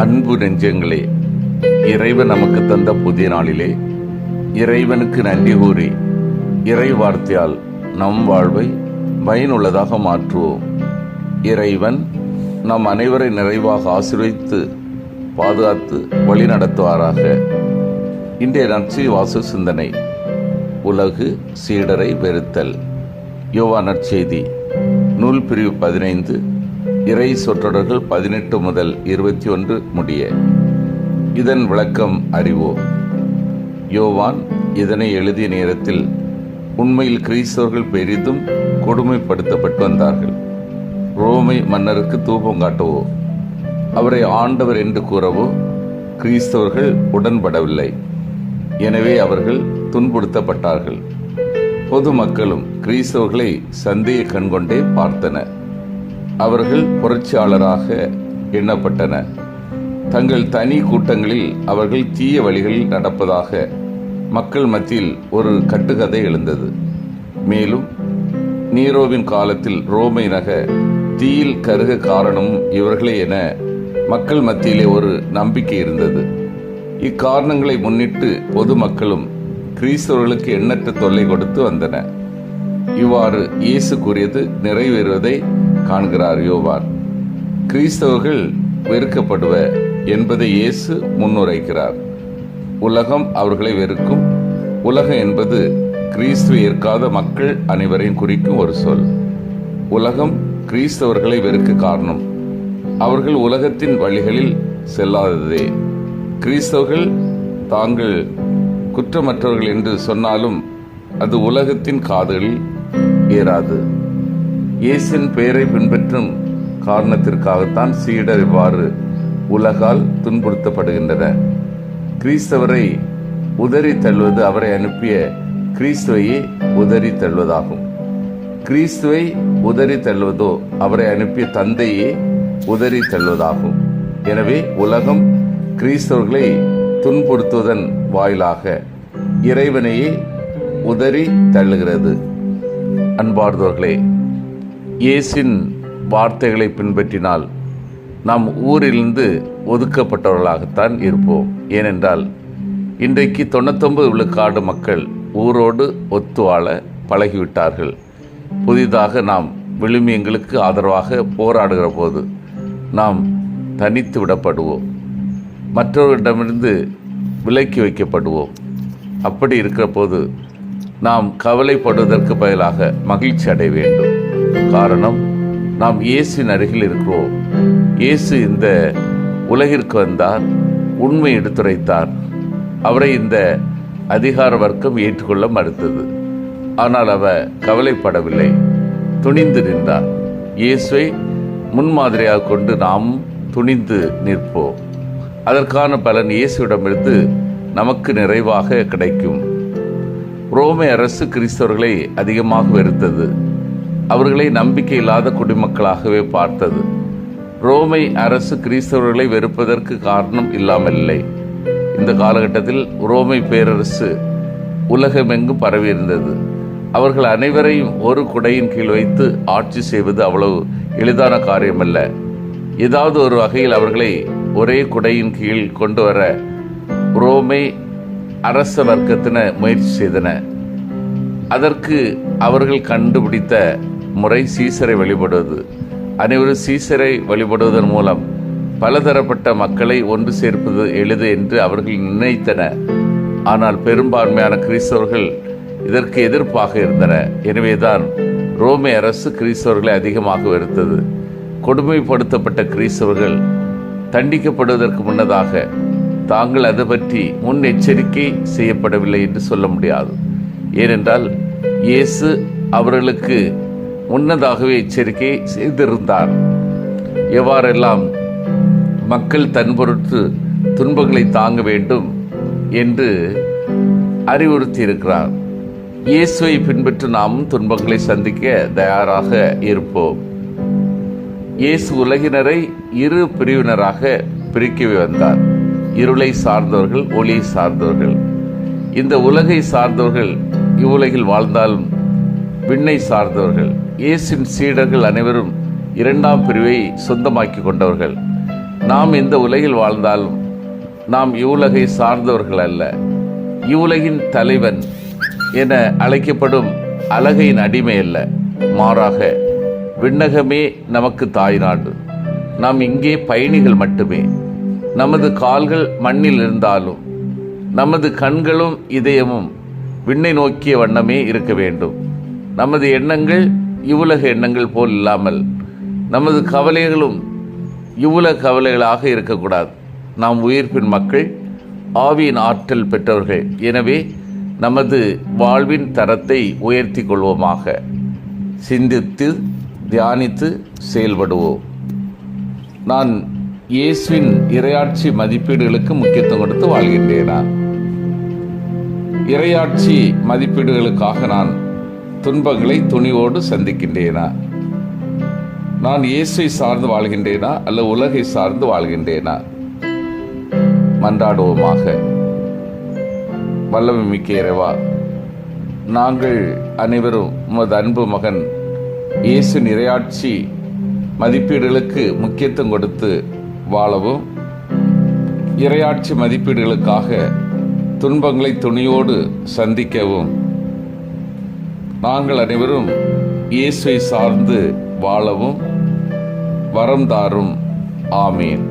அன்பு நெஞ்சங்களே இறைவன் நமக்கு தந்த புதிய நாளிலே இறைவனுக்கு நன்றி கூறி இறை வார்த்தையால் நம் வாழ்வை பயனுள்ளதாக மாற்றுவோம். இறைவன் நம் அனைவரை நிறைவாக ஆசிர்வித்து பாதுகாத்து வழி நடத்துவாராக இன்றைய நற்சி வாசு சிந்தனை உலகு சீடரை வெறுத்தல். யோவா நற்செய்தி நூல் பிரிவு பதினைந்து இறை சொற்றொடர்கள் பதினெட்டு முதல் இருபத்தி ஒன்று முடிய. இதன் விளக்கம் அறிவோம். யோவான் இதனை எழுதிய நேரத்தில் உண்மையில் கிறிஸ்தவர்கள் பெரிதும் கொடுமைப்படுத்தப்பட்டு வந்தார்கள். ரோமை மன்னருக்கு தூபம் காட்டவோ அவரை ஆண்டவர் என்று கூறவோ கிறிஸ்தவர்கள் உடன்படவில்லை. எனவே அவர்கள் துன்புறுத்தப்பட்டார்கள். பொதுமக்களும் கிறிஸ்தவர்களை சந்தேக கண்கொண்டே பார்த்தனர். அவர்கள் புரட்சியாளராக எண்ணப்பட்டனர் தங்கள் தனி கூட்டங்களில் அவர்கள் தீய வழிகளில் நடப்பதாக மக்கள் மத்தியில் ஒரு கட்டுக்கதை எழுந்தது. மேலும் நீரோவின் காலத்தில் ரோமை நகர் தீயில் கருக காரணம் இவர்களே என மக்கள் மத்தியிலே ஒரு நம்பிக்கை இருந்தது. இக்காரணங்களை முன்னிட்டு பொதுமக்களும் கிறிஸ்தவர்களுக்கு எண்ணற்ற தொல்லை கொடுத்து வந்தன. இவ்வாறு இயேசு கூறியது நிறைவேறுவதை காண்கிறார் யோவான். கிறிஸ்தவர்கள் வெறுக்கப்படுவ என்பதை இயேசு முன்னுரைக்கிறார். உலகம் அவர்களை வெறுக்கும். உலகம் என்பது கிறிஸ்துவ ஏற்காத மக்கள் அனைவரையும் குறிக்கும் ஒரு சொல். உலகம் கிறிஸ்தவர்களை வெறுக்க காரணம். அவர்கள் உலகத்தின் வழிகளில் செல்லாததே. கிறிஸ்தவர்கள் தாங்கள் குற்றமற்றவர்கள் என்று சொன்னாலும் அது உலகத்தின் காதுகளில் ஏறாது. இயேசின் பெயரை பின்பற்றும் காரணத்திற்காகத்தான் சீடர் இவ்வாறு உலகால் துன்புறுத்தப்படுகின்றனர் கிறிஸ்தவரை உதறி தள்ளுவது அவரை அனுப்பிய கிறிஸ்துவையே உதறி தள்ளுவதாகும். கிறிஸ்துவை உதறி தள்ளுவதோ அவரை அனுப்பிய தந்தையே உதறி தள்ளுவதாகும். எனவே உலகம் கிறிஸ்தவர்களை துன்புறுத்துவதன் வாயிலாக இறைவனையே உதறி தள்ளுகிறது. அன்பார்ந்தவர்களே இயேசின் வார்த்தைகளை பின்பற்றினால் நாம் ஊரிலிருந்து ஒதுக்கப்பட்டவர்களாகத்தான் இருப்போம். ஏனென்றால் இன்றைக்கு தொண்ணூத்தொம்பது விழுக்காடு மக்கள் ஊரோடு ஒத்து வாழ பழகிவிட்டார்கள். புதிதாக நாம் விழுமியங்களுக்கு ஆதரவாக போராடுகிற போது நாம் தனித்து விடப்படுவோம். மற்றவர்களிடமிருந்து விலக்கி வைக்கப்படுவோம். அப்படி இருக்கிற போது நாம் கவலைப்படுவதற்கு பதிலாக மகிழ்ச்சி அடைய வேண்டும். காரணம் நாம் இயேசுவின் அருகில் இருக்கிறோம். இயேசு இந்த உலகிற்கு வந்தார் உண்மை எடுத்துரைத்தார். அவரை இந்த அதிகார வர்க்கம் ஏற்றுக்கொள்ள மறுத்தது. ஆனால் அவர் கவலைப்படவில்லை. துணிந்து நின்றார். இயேசுவை முன்மாதிரியாக கொண்டு நாம் துணிந்து நிற்போம். அதற்கான பலன் இயேசுவிடமிருந்து நமக்கு நிறைவாக கிடைக்கும். ரோமை அரசு கிறிஸ்தவர்களை அதிகமாக வெறுத்தது. அவர்களை நம்பிக்கை இல்லாத குடிமக்களாகவே பார்த்தது. ரோமை அரசு கிறிஸ்தவர்களை வெறுப்பதற்கு காரணம் இல்லாமல் இல்லை இந்த காலகட்டத்தில் ரோமை பேரரசு உலகமெங்கும் பரவியிருந்தது. அவர்கள் அனைவரையும் ஒரு குடையின் கீழ் வைத்து ஆட்சி செய்வது அவ்வளவு எளிதான காரியமல்ல. ஏதாவது ஒரு வகையில் அவர்களை ஒரே குடையின் கீழ் கொண்டு வர ரோமை அரச வர்க்கத்தின முயற்சி செய்தன அதற்கு அவர்கள் கண்டுபிடித்த முறை சீசரை வழிபடுவது. அனைவரும் சீசரை வழிபடுவதன் மூலம் பலதரப்பட்ட மக்களை ஒன்று சேர்ப்பது எளிது என்று அவர்கள் நினைத்தனர் ஆனால் பெரும்பான்மையான கிறிஸ்தவர்கள் இதற்கு எதிர்ப்பாக இருந்தன. எனவேதான் ரோமே அரசு கிறிஸ்தவர்களை அதிகமாக வெறுத்தது. கொடுமைப்படுத்தப்பட்ட கிறிஸ்தவர்கள் தண்டிக்கப்படுவதற்கு முன்னதாக தாங்கள் அது பற்றி முன் எச்சரிக்கை செய்யப்படவில்லை என்று சொல்ல முடியாது. ஏனென்றால் இயேசு அவர்களுக்கு முன்னதாகவே எச்சரிக்கை செய்திருந்தார். எவ்வாறெல்லாம் மக்கள் தன் பொருட்டு துன்பங்களை தாங்க வேண்டும் என்று அறிவுறுத்தியிருக்கிறார். இயேசுவை பின்பற்று நாமும் துன்பங்களை சந்திக்க தயாராக இருப்போம். இயேசு உலகினரை இரு பிரிவினராக பிரிக்கவே வந்தார். இருளை சார்ந்தவர்கள் ஒளியை சார்ந்தவர்கள். இந்த உலகை சார்ந்தவர்கள் இவ்வுலகில் வாழ்ந்தாலும் விண்ணை சார்ந்தவர்கள். இயேசின் சீடர்கள் அனைவரும் இரண்டாம் பிரிவை சொந்தமாக்கி கொண்டவர்கள். நாம் இந்த உலகில் வாழ்ந்தாலும் நாம் இவ்வுலகை சார்ந்தவர்கள் அல்ல. இவ்வுலகின் தலைவன் என அழைக்கப்படும் அழகையின் அடிமை அல்ல. மாறாக விண்ணகமே நமக்கு தாய் நாடு நாம் இங்கே பயணிகள் மட்டுமே. நமது கால்கள் மண்ணில் இருந்தாலும் நமது கண்களும் இதயமும் விண்ணை நோக்கிய வண்ணமே இருக்க வேண்டும். நமது எண்ணங்கள் இவ்வுலக எண்ணங்கள் போல் இல்லாமல் நமது கவலைகளும் இவ்வுலக கவலைகளாக இருக்கக்கூடாது. நாம் உயிர்ப்பின் மக்கள் ஆவியின் ஆற்றல் பெற்றவர்கள். எனவே நமது வாழ்வின் தரத்தை உயர்த்தி கொள்வோமாக. சிந்தித்து தியானித்து செயல்படுவோம். நான் இயேசுவின் இரையாட்சி மதிப்பீடுகளுக்கு முக்கியத்துவம் கொடுத்து வாழ்கின்றேனா? இரையாட்சி மதிப்பீடுகளுக்காக நான் துன்பங்களை துணிவோடு சந்திக்கின்றேனா? நான் இயேசுவை சார்ந்து வாழ்கின்றேனா? அல்ல உலகை சார்ந்து வாழ்கின்றேனா? மன்றாடுவோமாக. வல்லமை மிக்க இறைவா நாங்கள் அனைவரும் உமது அன்பு மகன் இயேசு நிறையாட்சி மதிப்பீடுகளுக்கு முக்கியத்துவம் கொடுத்து வாழவும் இரையாட்சி மதிப்பீடுகளுக்காக துன்பங்களை துணியோடு சந்திக்கவும் நாங்கள் அனைவரும் இயேசுவை சார்ந்து வாழவும் வரம் தாரும். ஆமீன்.